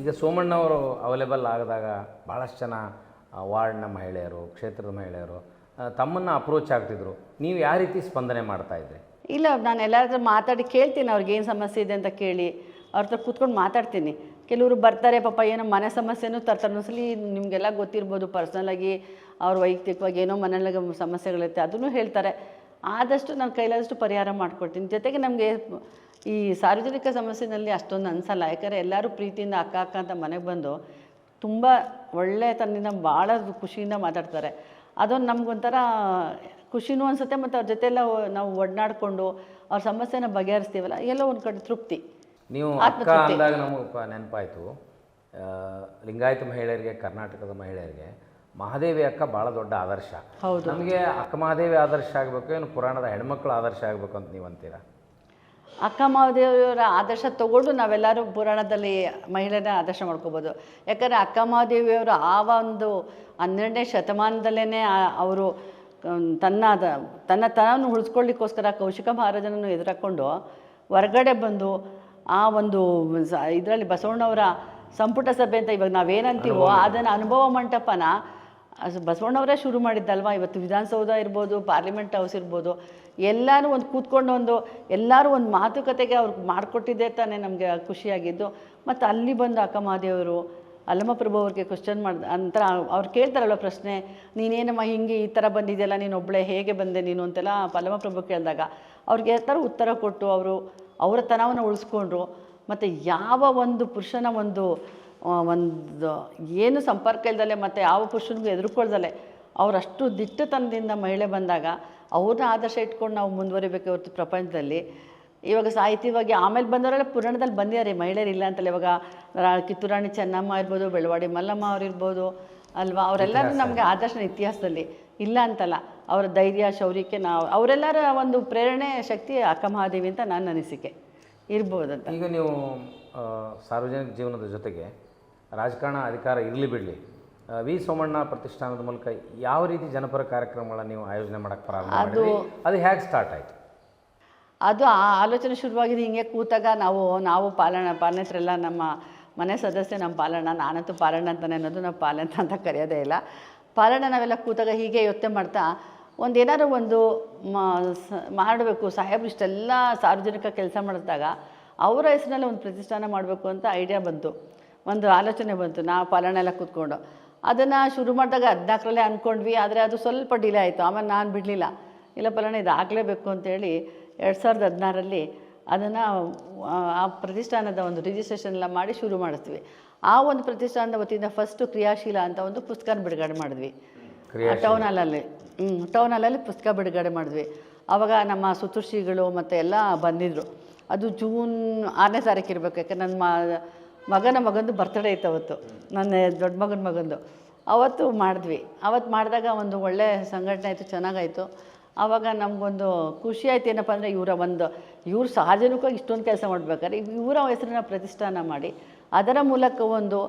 ಈಗ ಸೋಮಣ್ಣವರು ಅವೈಲೇಬಲ್ ಆಗದಾಗ ಭಾಳಷ್ಟು ಜನ ವಾರ್ಡ್ನ ಮಹಿಳೆಯರು, ಕ್ಷೇತ್ರದ ಮಹಿಳೆಯರು ತಮ್ಮನ್ನು ಅಪ್ರೋಚ್ ಆಗ್ತಿದ್ರು. ನೀವು ಯಾವ ರೀತಿ ಸ್ಪಂದನೆ ಮಾಡ್ತಾ ಇದ್ರಿ? ಇಲ್ಲ, ನಾನು ಎಲ್ಲರ ಮಾತಾಡಿ ಕೇಳ್ತೀನಿ, ಅವ್ರಿಗೆ ಏನು ಸಮಸ್ಯೆ ಇದೆ ಅಂತ ಕೇಳಿ. ಅವ್ರ ಹತ್ರ ಕೂತ್ಕೊಂಡು ಮಾತಾಡ್ತೀನಿ. ಕೆಲವರು ಬರ್ತಾರೆ, ಪಾಪ ಏನೋ ಮನೆ ಸಮಸ್ಯೆನೂ ತರ್ತಾರೆ. ಒಂದ್ಸಲಿ ನಿಮಗೆಲ್ಲ ಗೊತ್ತಿರ್ಬೋದು ಪರ್ಸ್ನಲಾಗಿ ಅವ್ರ ವೈಯಕ್ತಿಕವಾಗಿ ಏನೋ ಮನೆಯೊಳಗೆ ಸಮಸ್ಯೆಗಳಿರುತ್ತೆ, ಅದನ್ನು ಹೇಳ್ತಾರೆ. ಆದಷ್ಟು ನಾನು ಕೈಲಾದಷ್ಟು ಪರಿಹಾರ ಮಾಡಿಕೊಡ್ತೀನಿ. ಜೊತೆಗೆ ನಮಗೆ ಈ ಸಾರ್ವಜನಿಕ ಸಮಸ್ಯೆನಲ್ಲಿ ಅಷ್ಟೊಂದು ಅನಿಸಲ್ಲ. ಯಾಕಂದರೆ ಎಲ್ಲರೂ ಪ್ರೀತಿಯಿಂದ ಅಕ್ಕ ಅಕ್ಕ ಅಂತ ಮನೆಗೆ ಬಂದು ತುಂಬ ಒಳ್ಳೆತನದಿಂದ ಭಾಳ ಖುಷಿಯಿಂದ ಮಾತಾಡ್ತಾರೆ. ಅದೊಂದು ನಮಗೊಂಥರ ಖುಷಿನೂ ಅನಿಸುತ್ತೆ ಮತ್ತು ಅವ್ರ ಜೊತೆ ಎಲ್ಲ ನಾವು ಒಡನಾಡಿಕೊಂಡು ಅವ್ರ ಸಮಸ್ಯೆನ ಬಗೆಹರಿಸ್ತೀವಲ್ಲ ಎಲ್ಲೋ ಒಂದು ಕಡೆ ತೃಪ್ತಿ. ನೀವು ಅಕ್ಕ ಅಂದಾಗ ನಮಗೆ ನೆನಪಾಯಿತು. ಲಿಂಗಾಯತ ಮಹಿಳೆಯರಿಗೆ ಕರ್ನಾಟಕದ ಮಹಿಳೆಯರಿಗೆ ಮಹಾದೇವಿ ಅಕ್ಕ ಭಾಳ ದೊಡ್ಡ ಆದರ್ಶ. ಹೌದು. ನಮಗೆ ಅಕ್ಕ ಮಹಾದೇವಿ ಆದರ್ಶ ಆಗಬೇಕು ಏನು ಪುರಾಣದ ಹೆಣ್ಮಕ್ಳು ಆದರ್ಶ ಆಗಬೇಕು ಅಂತ ನೀವು ಅಂತೀರಾ? ಅಕ್ಕ ಮಹಾದೇವಿಯವರ ಆದರ್ಶ ತಗೊಂಡು ನಾವೆಲ್ಲರೂ ಪುರಾಣದಲ್ಲಿ ಮಹಿಳೆಯರ ಆದರ್ಶ ಮಾಡ್ಕೋಬೋದು. ಯಾಕಂದರೆ ಅಕ್ಕ ಮಹಾದೇವಿಯವರು ಆ ಒಂದು ಹನ್ನೆರಡನೇ ಶತಮಾನದಲ್ಲೇ ಅವರು ತನ್ನ ತನ್ನ ತನವನ್ನು ಉಳಿಸ್ಕೊಳ್ಳಿಕ್ಕೋಸ್ಕರ ಕೌಶಿಕ ಮಹಾರಾಜನನ್ನು ಎದುರಾಕೊಂಡು ಹೊರಗಡೆ ಬಂದು ಆ ಒಂದು ಇದರಲ್ಲಿ ಬಸವಣ್ಣವರ ಸಂಪುಟ ಸಭೆ ಅಂತ ಇವಾಗ ನಾವೇನಂತೀವೋ ಅದನ್ನು ಅನುಭವ ಮಂಟಪನ ಅದು ಬಸವಣ್ಣವರೇ ಶುರು ಮಾಡಿದ್ದಲ್ವಾ? ಇವತ್ತು ವಿಧಾನಸೌಧ ಇರ್ಬೋದು, ಪಾರ್ಲಿಮೆಂಟ್ ಹೌಸ್ ಇರ್ಬೋದು ಎಲ್ಲರೂ ಒಂದು ಕೂತ್ಕೊಂಡು ಒಂದು, ಎಲ್ಲರೂ ಒಂದು ಮಾತುಕತೆಗೆ ಅವ್ರಿಗೆ ಮಾಡಿಕೊಟ್ಟಿದ್ದೆ ತಾನೇ ನಮಗೆ ಖುಷಿಯಾಗಿದ್ದು. ಮತ್ತು ಅಲ್ಲಿ ಬಂದು ಅಕ್ಕ ಮಹಾದೇವರು ಅಲ್ಲಮಪ್ರಭು ಅವ್ರಿಗೆ ಕ್ವಶನ್ ಮಾಡ್ದ ಅಂತ ಅವ್ರು ಕೇಳ್ತಾರಲ್ಲ ಪ್ರಶ್ನೆ, ನೀನೇನಮ್ಮ ಹಿಂಗೆ ಈ ಥರ ಬಂದಿದೆಯಲ್ಲ, ನೀನು ಒಬ್ಬಳೆ ಹೇಗೆ ಬಂದೆ ನೀನು ಅಂತೆಲ್ಲ ಅಲ್ಲಮಪ್ರಭು ಕೇಳಿದಾಗ, ಅವ್ರಿಗೆ ಥರ ಉತ್ತರ ಕೊಟ್ಟು ಅವರು, ಅವರ ತನವನ್ನು ಉಳಿಸ್ಕೊಂಡ್ರು, ಮತ್ತು ಯಾವ ಒಂದು ಪುರುಷನ ಒಂದು ಒಂದು ಏನು ಸಂಪರ್ಕ ಇಲ್ದಲೆ ಮತ್ತು ಯಾವ ಪುರುಷನಿಗೂ ಎದುರುಕೊಳ್ದಲೆ ಅವರಷ್ಟು ದಿಟ್ಟತನದಿಂದ ಮಹಿಳೆ ಬಂದಾಗ ಅವ್ರನ್ನ ಆದರ್ಶ ಇಟ್ಕೊಂಡು ನಾವು ಮುಂದುವರಿಬೇಕು ಹೊರತು ಪ್ರಪಂಚದಲ್ಲಿ. ಇವಾಗ ಸಾಹಿತ್ಯವಾಗಿ ಆಮೇಲೆ ಬಂದವರೆಲ್ಲ ಪುರಾಣದಲ್ಲಿ ಬಂದಿದ್ದಾರೆ ಮಹಿಳೆಯರು ಇಲ್ಲ ಅಂತಲ್ಲ ಇವಾಗ ರಾ- ಕಿತ್ತೂರಾಣಿ ಚೆನ್ನಮ್ಮ ಇರ್ಬೋದು ಬೆಳವಾಡಿ ಮಲ್ಲಮ್ಮ ಅವ್ರು ಇರ್ಬೋದು ಅಲ್ವಾ? ಅವರೆಲ್ಲರೂ ನಮಗೆ ಆದರ್ಶನ ಇತಿಹಾಸದಲ್ಲಿ ಇಲ್ಲ ಅಂತಲ್ಲ ಅವರ ಧೈರ್ಯ ಶೌರ್ಯಕ್ಕೆ ನಾವು ಅವರೆಲ್ಲರ ಒಂದು ಪ್ರೇರಣೆ ಶಕ್ತಿ ಅಕ್ಕ ಮಹಾದೇವಿ ಅಂತ ನನ್ನ ಅನಿಸಿಕೆ. ಇರ್ಬೋದಂತ. ಈಗ ನೀವು ಸಾರ್ವಜನಿಕ ಜೀವನದ ಜೊತೆಗೆ ರಾಜಕಾರಣ ಅಧಿಕಾರ ಇರಲಿ ಬಿಡಲಿ. ವಿ. ಸೋಮಣ್ಣ ಪ್ರತಿಷ್ಠಾನದ ಮೂಲಕ ಯಾವ ರೀತಿ ಜನಪರ ಕಾರ್ಯಕ್ರಮಗಳನ್ನು ನೀವು ಆಯೋಜನೆ ಮಾಡಕ್ಕೆ ಪ್ರಾರಂಭ ಅದು ಅದು ಹೇಗೆ ಸ್ಟಾರ್ಟ್ ಆಯಿತು? ಅದು ಆ ಆಲೋಚನೆ ಶುರುವಾಗಿದೆ ಹಿಂಗೆ ಕೂತಾಗ ನಾವು ನಾವು ಪಾಲನ ಪಾಲನೆತ್ರೆಲ್ಲ ನಮ್ಮ ಮನೆ ಸದಸ್ಯ ನಮ್ಮ ಪಾಲಣ್ಣ ನಾನಂತೂ ಪಾಲಣ್ಣ ಅಂತಾನೆ ಅನ್ನೋದು ನಾವು ಪಾಲಣ್ಣ ಅಂತ ಕರೆಯೋದೇ ಇಲ್ಲ. ಪಾಲಣ್ಣ ನಾವೆಲ್ಲ ಕೂತಾಗ ಹೀಗೆ ಯೋಚನೆ ಮಾಡ್ತಾ ಒಂದು ಏನಾದ್ರು ಒಂದು ಮಾಡಬೇಕು ಸಾಹೇಬ್ರು ಇಷ್ಟೆಲ್ಲ ಸಾರ್ವಜನಿಕ ಕೆಲಸ ಮಾಡಿದಾಗ ಅವರ ಹೆಸರಿನಲ್ಲಿ ಒಂದು ಪ್ರತಿಷ್ಠಾನ ಮಾಡಬೇಕು ಅಂತ ಐಡಿಯಾ ಬಂತು. ಒಂದು ಆಲೋಚನೆ ಬಂತು ನಾವು ಪಾಲನೆ ಎಲ್ಲ ಕೂತ್ಕೊಂಡು. ಅದನ್ನು ಶುರು ಮಾಡಿದಾಗ ಹದಿನಾಲ್ಕರಲ್ಲೇ ಅಂದ್ಕೊಂಡ್ವಿ ಆದರೆ ಅದು ಸ್ವಲ್ಪ ಡಿಲೇ ಆಯಿತು. ಆಮೇಲೆ ನಾನು ಬಿಡಲಿಲ್ಲ. ಇಲ್ಲ ಪಾಲನೆ ಇದು ಆಗಲೇಬೇಕು ಅಂತೇಳಿ ಎರಡು ಸಾವಿರದ ಹದಿನಾರರಲ್ಲಿ ಅದನ್ನು ಆ ಪ್ರತಿಷ್ಠಾನದ ಒಂದು ರಿಜಿಸ್ಟ್ರೇಷನ್ ಎಲ್ಲ ಮಾಡಿ ಶುರು ಮಾಡಿಸ್ತೀವಿ. ಆ ಒಂದು ಪ್ರತಿಷ್ಠಾನದ ವತಿಯಿಂದ ಫಸ್ಟು ಕ್ರಿಯಾಶೀಲ ಅಂತ ಒಂದು ಪುಸ್ತಕ ಬಿಡುಗಡೆ ಮಾಡಿದ್ವಿ. ಟೌನ್ ಹಾಲಲ್ಲಿ ಹ್ಞೂ ಟೌನ್ ಹಾಲಲ್ಲಿ ಪುಸ್ತಕ ಬಿಡುಗಡೆ ಮಾಡಿದ್ವಿ. ಆವಾಗ ನಮ್ಮ ಸುತುರ್ಷಿಗಳು ಮತ್ತು ಎಲ್ಲ ಬಂದಿದ್ದರು ಅದು ಜೂನ್ ಆರನೇ ತಾರೀಕು ಇರಬೇಕು ಯಾಕಂದ್ರೆ ನನ್ನ ಮ ಮಗನ ಮಗಂದು ಬರ್ತ್ಡೇ ಇತ್ತು ಅವತ್ತು. ನನ್ನ ದೊಡ್ಡ ಮಗನ ಮಗಂದು. ಅವತ್ತು ಮಾಡಿದ್ವಿ. ಅವತ್ತು ಮಾಡಿದಾಗ ಒಂದು ಒಳ್ಳೆ ಸಂಘಟನೆ ಆಯಿತು, ಚೆನ್ನಾಗಾಯಿತು. ಆವಾಗ ನಮಗೊಂದು ಖುಷಿ ಆಯ್ತು, ಏನಪ್ಪ ಅಂದರೆ ಇವರ ಒಂದು, ಇವ್ರು ಸಾರ್ವಜನಿಕವಾಗಿ ಇಷ್ಟೊಂದು ಕೆಲಸ ಮಾಡ್ಬೇಕಾದ್ರೆ ಇವರ ಹೆಸರನ್ನ ಪ್ರತಿಷ್ಠಾನ ಮಾಡಿ, ಅದರ ಮೂಲಕ ಒಂದು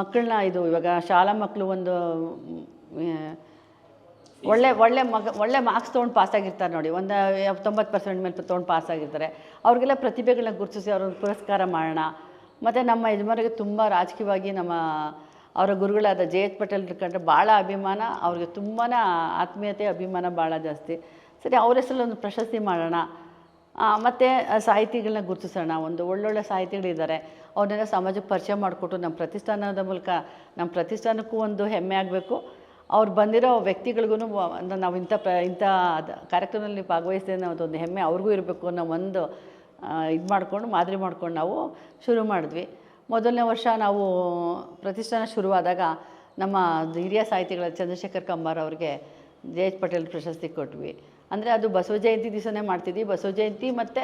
ಮಕ್ಕಳನ್ನ ಇದು ಇವಾಗ ಶಾಲಾ ಮಕ್ಕಳು ಒಂದು ಒಳ್ಳೆ ಒಳ್ಳೆ ಮಗ, ಒಳ್ಳೆ ಮಾರ್ಕ್ಸ್ ತೊಗೊಂಡು ಪಾಸಾಗಿರ್ತಾರೆ ನೋಡಿ. ಒಂದು ತೊಂಬತ್ತು ಪರ್ಸೆಂಟ್ ಮೇಲೆ ತೊಗೊಂಡು ಪಾಸಾಗಿರ್ತಾರೆ ಅವ್ರಿಗೆಲ್ಲ ಪ್ರತಿಭೆಗಳನ್ನ ಗುರುತಿಸಿ, ಅವ್ರನ್ನ ಪುರಸ್ಕಾರ ಮಾಡೋಣ. ಮತ್ತು ನಮ್ಮ ಯಜಮಾನರಿಗೆ ತುಂಬ ರಾಜಕೀಯವಾಗಿ ನಮ್ಮ ಅವರ ಗುರುಗಳಾದ ಜೆ ಎಚ್ ಪಟೇಲ್ ಕಂಡ್ರೆ ಭಾಳ ಅಭಿಮಾನ, ಅವ್ರಿಗೆ ತುಂಬಾ ಆತ್ಮೀಯತೆ, ಅಭಿಮಾನ ಭಾಳ ಜಾಸ್ತಿ. ಸರಿ, ಅವ್ರ ಹೆಸರಲ್ಲಿ ಒಂದು ಪ್ರಶಸ್ತಿ ಮಾಡೋಣ. ಮತ್ತು ಸಾಹಿತಿಗಳನ್ನ ಗುರುತಿಸೋಣ. ಒಂದು ಒಳ್ಳೊಳ್ಳೆ ಸಾಹಿತಿಗಳಿದ್ದಾರೆ. ಅವ್ರನ್ನೆಲ್ಲ ಸಮಾಜಕ್ಕೆ ಪರಿಚಯ ಮಾಡಿಕೊಟ್ಟು ನಮ್ಮ ಪ್ರತಿಷ್ಠಾನದ ಮೂಲಕ ನಮ್ಮ ಪ್ರತಿಷ್ಠಾನಕ್ಕೂ ಒಂದು ಹೆಮ್ಮೆ ಆಗಬೇಕು. ಅವ್ರು ಬಂದಿರೋ ವ್ಯಕ್ತಿಗಳಿಗೂ ನಾವು ಇಂಥ ಪ್ರ, ಇಂಥ ಕಾರ್ಯಕ್ರಮದಲ್ಲಿ ಭಾಗವಹಿಸ್ತೇವೆ ಅದೊಂದು ಹೆಮ್ಮೆ ಅವ್ರಿಗೂ ಇರಬೇಕು ಅನ್ನೋ ಒಂದು ಇದು ಮಾಡಿಕೊಂಡು, ಮಾದರಿ ಮಾಡ್ಕೊಂಡು ನಾವು ಶುರು ಮಾಡಿದ್ವಿ. ಮೊದಲನೇ ವರ್ಷ ನಾವು ಪ್ರತಿಷ್ಠಾನ ಶುರುವಾದಾಗ ನಮ್ಮ ಹಿರಿಯ ಸಾಹಿತಿಗಳ ಚಂದ್ರಶೇಖರ್ ಕಂಬಾರ್ ಅವ್ರಿಗೆ ಜೆ ಎಚ್ ಪಟೇಲ್ ಪ್ರಶಸ್ತಿ ಕೊಟ್ವಿ. ಅಂದರೆ ಅದು ಬಸವ ಜಯಂತಿ ದಿವಸನೇ ಮಾಡ್ತಿದ್ವಿ. ಬಸವ ಜಯಂತಿ ಮತ್ತು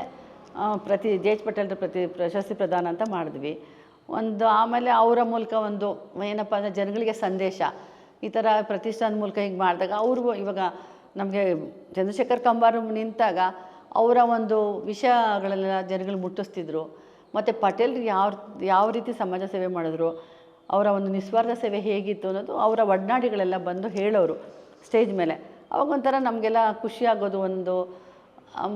ಪ್ರತಿ, ಜೆ ಎಚ್ ಪಟೇಲ್ ಪ್ರತಿ ಪ್ರಶಸ್ತಿ ಪ್ರದಾನ ಅಂತ ಮಾಡಿದ್ವಿ. ಒಂದು ಆಮೇಲೆ ಅವರ ಮೂಲಕ ಒಂದು ಏನಪ್ಪ ಅಂದರೆ ಜನಗಳಿಗೆ ಸಂದೇಶ. ಈ ಥರ ಪ್ರತಿಷ್ಠಾನ ಮೂಲಕ ಹಿಂಗೆ ಮಾಡಿದಾಗ ಅವ್ರಿಗೂ ಇವಾಗ ನಮಗೆ ಚಂದ್ರಶೇಖರ್ ಕಂಬಾರು ನಿಂತಾಗ ಅವರ ಒಂದು ವಿಷಯಗಳನ್ನೆಲ್ಲ ಜನಗಳು ಮುಟ್ಟಿಸ್ತಿದ್ರು. ಮತ್ತು ಪಟೇಲ್ ಯಾವ ಯಾವ ರೀತಿ ಸಮಾಜ ಸೇವೆ ಮಾಡಿದ್ರು, ಅವರ ಒಂದು ನಿಸ್ವಾರ್ಥ ಸೇವೆ ಹೇಗಿತ್ತು ಅನ್ನೋದು ಅವರ ಒಡನಾಡಿಗಳೆಲ್ಲ ಬಂದು ಹೇಳೋರು ಸ್ಟೇಜ್ ಮೇಲೆ. ಅವಾಗ ಒಂಥರ ನಮಗೆಲ್ಲ ಖುಷಿಯಾಗೋದು ಒಂದು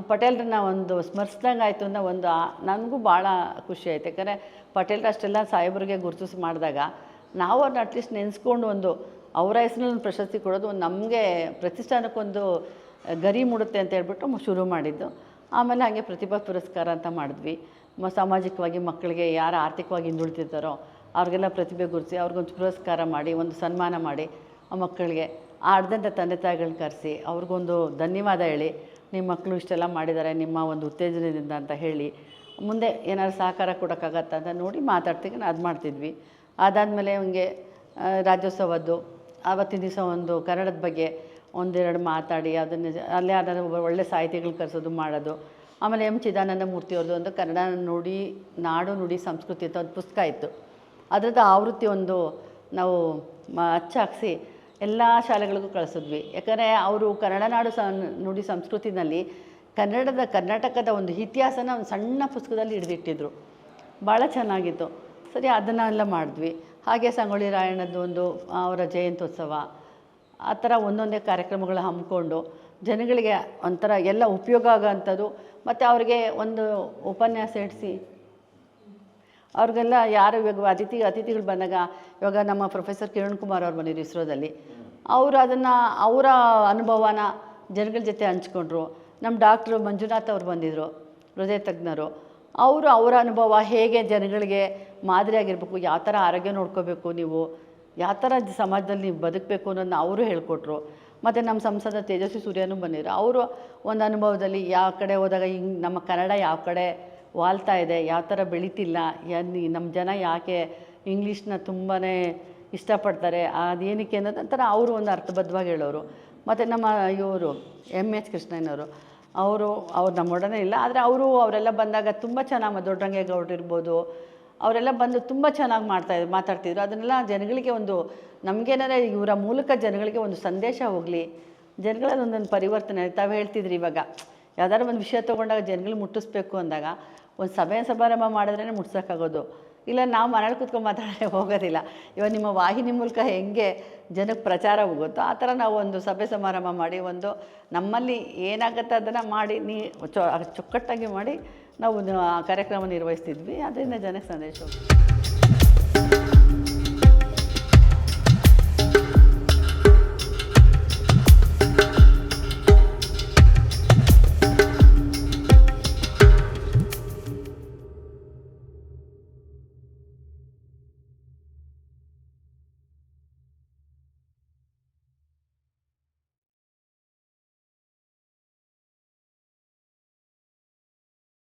ಪಟೇಲ್ರನ್ನ ಒಂದು ಸ್ಮರಿಸ್ದಂಗೆ ಆಯಿತು ಅನ್ನೋ ಒಂದು ನನಗೂ ಭಾಳ ಖುಷಿ ಆಯ್ತು. ಯಾಕಂದರೆ ಪಟೇಲ್ರ ಅಷ್ಟೆಲ್ಲ ಸಾಹೇಬ್ರಿಗೆ ಗುರುತಿಸಿ ಮಾಡಿದಾಗ ನಾವು ಅವ್ರನ್ನ ಅಟ್ಲೀಸ್ಟ್ ನೆನೆಸ್ಕೊಂಡು ಒಂದು ಅವರ ಹೆಸರಲ್ಲಿ ಪ್ರಶಸ್ತಿ ಕೊಡೋದು ನಮಗೆ ಪ್ರತಿಷ್ಠಾನಕ್ಕೊಂದು ಗರಿ ಮೂಡುತ್ತೆ ಅಂತ ಹೇಳ್ಬಿಟ್ಟು ಶುರು ಮಾಡಿದ್ದು. ಆಮೇಲೆ ಹಾಗೆ ಪ್ರತಿಭಾ ಪುರಸ್ಕಾರ ಅಂತ ಮಾಡಿದ್ವಿ. ಮ, ಸಾಮಾಜಿಕವಾಗಿ ಮಕ್ಕಳಿಗೆ ಯಾರು ಆರ್ಥಿಕವಾಗಿ ಹಿಂದುಳಿತಿದ್ದಾರೋ, ಅವ್ರಿಗೆಲ್ಲ ಪ್ರತಿಭೆ ಗುರುತಿಸಿ, ಅವ್ರಿಗೊಂದು ಪುರಸ್ಕಾರ ಮಾಡಿ, ಒಂದು ಸನ್ಮಾನ ಮಾಡಿ, ಆ ಮಕ್ಕಳಿಗೆ ಆಡ್ದಂಥ ತಂದೆ ತಾಯಿಗಳನ್ನ ಕರೆಸಿ, ಅವ್ರಿಗೊಂದು ಧನ್ಯವಾದ ಹೇಳಿ ನಿಮ್ಮ ಮಕ್ಕಳು ಇಷ್ಟೆಲ್ಲ ಮಾಡಿದ್ದಾರೆ, ನಿಮ್ಮ ಒಂದು ಉತ್ತೇಜನದಿಂದ ಅಂತ ಹೇಳಿ, ಮುಂದೆ ಏನಾದ್ರು ಸಹಕಾರ ಕೊಡೋಕ್ಕಾಗತ್ತಾ? ಅಂತ ನೋಡಿ ಮಾತಾಡ್ತೀವಿ ಅದು ಮಾಡ್ತಿದ್ವಿ. ಅದಾದಮೇಲೆ ಹಂಗೆ ರಾಜ್ಯೋತ್ಸವದ್ದು ಆವತ್ತಿನ ದಿವಸ ಒಂದು ಕನ್ನಡದ ಬಗ್ಗೆ ಒಂದೆರಡು ಮಾತಾಡಿ, ಅದನ್ನು ಅಲ್ಲೇ ಒಬ್ಬ ಒಳ್ಳೆ ಸಾಹಿತಿಗಳು ಕರೆಸೋದು ಮಾಡೋದು. ಆಮೇಲೆ ಎಂ ಚಿದಾನಂದ ಮೂರ್ತಿಯವ್ರದ್ದು ಒಂದು ಕನ್ನಡ ನುಡಿ, ನಾಡು ನುಡಿ ಸಂಸ್ಕೃತಿ ಅಂತ ಒಂದು ಪುಸ್ತಕ ಇತ್ತು. ಅದರದ್ದು ಆವೃತ್ತಿ ಒಂದು ನಾವು ಅಚ್ಚಾಕ್ಸಿ ಅಚ್ಚ ಎಲ್ಲ ಶಾಲೆಗಳಿಗೂ ಕಳಿಸಿದ್ವಿ. ಯಾಕಂದರೆ ಅವರು ಕನ್ನಡ ನಾಡು ಸ ನುಡಿ ಸಂಸ್ಕೃತಿನಲ್ಲಿ ಕನ್ನಡದ ಕರ್ನಾಟಕದ ಒಂದು ಇತಿಹಾಸನ ಒಂದು ಸಣ್ಣ ಪುಸ್ತಕದಲ್ಲಿ ಹಿಡಿದಿಟ್ಟಿದ್ರು. ಭಾಳ ಚೆನ್ನಾಗಿತ್ತು. ಸರಿ, ಅದನ್ನೆಲ್ಲ ಮಾಡಿದ್ವಿ. ಹಾಗೆ ಸಂಗೊಳ್ಳಿ ರಾಯಣ್ಣದ್ದು ಒಂದು ಅವರ ಜಯಂತ್ಯುತ್ಸವ. ಆ ಥರ ಒಂದೊಂದೇ ಕಾರ್ಯಕ್ರಮಗಳು ಹಮ್ಮಿಕೊಂಡು ಜನಗಳಿಗೆ ಒಂಥರ ಎಲ್ಲ ಉಪಯೋಗ ಆಗೋಂಥದ್ದು, ಮತ್ತು ಅವ್ರಿಗೆ ಒಂದು ಉಪನ್ಯಾಸ ಇಡಿಸಿ, ಅವ್ರಿಗೆಲ್ಲ ಯಾರು ಇವಾಗ ಅತಿಥಿ, ಅತಿಥಿಗಳು ಬಂದಾಗ, ಇವಾಗ ನಮ್ಮ ಪ್ರೊಫೆಸರ್ ಕಿರಣ್ ಕುಮಾರ್ ಅವ್ರು ಬಂದಿದ್ರು ಇಸ್ರೋದಲ್ಲಿ, ಅವರು ಅದನ್ನು, ಅವರ ಅನುಭವನ ಜನಗಳ ಜೊತೆ ಹಂಚ್ಕೊಂಡ್ರು. ನಮ್ಮ ಡಾಕ್ಟ್ರು ಮಂಜುನಾಥ್ ಅವ್ರು ಬಂದಿದ್ದರು ಹೃದಯ ತಜ್ಞರು ಅವರು ಅವರ ಅನುಭವ ಹೇಗೆ ಜನಗಳಿಗೆ ಮಾದರಿಯಾಗಿರ್ಬೇಕು ಯಾವ ಥರ ಆರೋಗ್ಯ ನೋಡ್ಕೋಬೇಕು ನೀವು, ಯಾವ ಥರ ಸಮಾಜದಲ್ಲಿ ನೀವು ಬದುಕಬೇಕು ಅನ್ನೋದನ್ನ ಅವರು ಹೇಳ್ಕೊಟ್ರು. ಮತ್ತು ನಮ್ಮ ಸಂಸದ ತೇಜಸ್ವಿ ಸೂರ್ಯನೂ ಬಂದಿದ್ರು. ಅವರು ಒಂದು ಅನುಭವದಲ್ಲಿ ಯಾವ ಕಡೆ ಹೋದಾಗ ಹಿಂಗೆ ನಮ್ಮ ಕನ್ನಡ ಯಾವ ಕಡೆ ವಾಲ್ತಾ ಇದೆ, ಯಾವ ಥರ ಬೆಳೀತಿಲ್ಲ ನಮ್ಮ ಜನ ಯಾಕೆ ಇಂಗ್ಲೀಷ್ನ ತುಂಬಾ ಇಷ್ಟಪಡ್ತಾರೆ, ಅದೇನಕ್ಕೆ ಅನ್ನೋದು ಒಂಥರ ಅವರು ಒಂದು ಅರ್ಥಬದ್ಧವಾಗಿ ಹೇಳೋರು. ಮತ್ತು ನಮ್ಮ ಇವರು ಎಂ ಎಚ್ ಕೃಷ್ಣಯ್ಯನವರು ಅವರು, ಅವ್ರು ನಮ್ಮೊಡನೆ ಇಲ್ಲ. ಆದರೆ ಅವರು ಅವರೆಲ್ಲ ಬಂದಾಗ ತುಂಬ ಚೆನ್ನಾಗಿ ದೊಡ್ಡರಂಗೇಗೌಡರು ಇರ್ಬೋದು. ಅವರೆಲ್ಲ ಬಂದು ತುಂಬ ಚೆನ್ನಾಗಿ ಮಾಡ್ತಾ ಮಾತಾಡ್ತಿದ್ರು. ಅದನ್ನೆಲ್ಲ ಜನಗಳಿಗೆ ಒಂದು, ನಮಗೇನಾದ್ರೆ ಇವರ ಮೂಲಕ ಜನಗಳಿಗೆ ಒಂದು ಸಂದೇಶ ಹೋಗಲಿ. ಜನಗಳಲ್ಲಿ ಒಂದೊಂದು ಪರಿವರ್ತನೆ ತಾವು ಹೇಳ್ತಿದ್ರಿ ಇವಾಗ, ಯಾವ್ದಾದ್ರು ಒಂದು ವಿಷಯ ತೊಗೊಂಡಾಗ ಜನಗಳು ಮುಟ್ಟಿಸ್ಬೇಕು ಅಂದಾಗ, ಒಂದು ಸಭೆ ಸಮಾರಂಭ ಮಾಡಿದ್ರೇ ಮುಟ್ಸೋಕ್ಕಾಗೋದು. ಇಲ್ಲ, ನಾವು ಮನೇಲಿ ಕೂತ್ಕೊಂಡು ಮಾತಾಡೋಕ್ಕೆ ಹೋಗೋದಿಲ್ಲ. ಇವಾಗ ನಿಮ್ಮ ವಾಹಿನಿ ಮೂಲಕ ಹೆಂಗೆ ಜನಕ್ಕೆ ಪ್ರಚಾರ ಹೋಗುತ್ತೋ ಆ ಥರ ನಾವು ಒಂದು ಸಭೆ ಸಮಾರಂಭ ಮಾಡಿ, ಒಂದು ನಮ್ಮಲ್ಲಿ ಏನಾಗುತ್ತೆ ಅದನ್ನು ಮಾಡಿ, ನೀ ಚೊ ಚೊಕ್ಕಟ್ಟಾಗಿ ಮಾಡಿ ನಾವು ಕಾರ್ಯಕ್ರಮ ನಿರ್ವಹಿಸ್ತಿದ್ವಿ. ಅದರಿಂದ ಜನಕ್ಕೆ ಸಂದೇಶ ಹೋಗ್ತದೆ.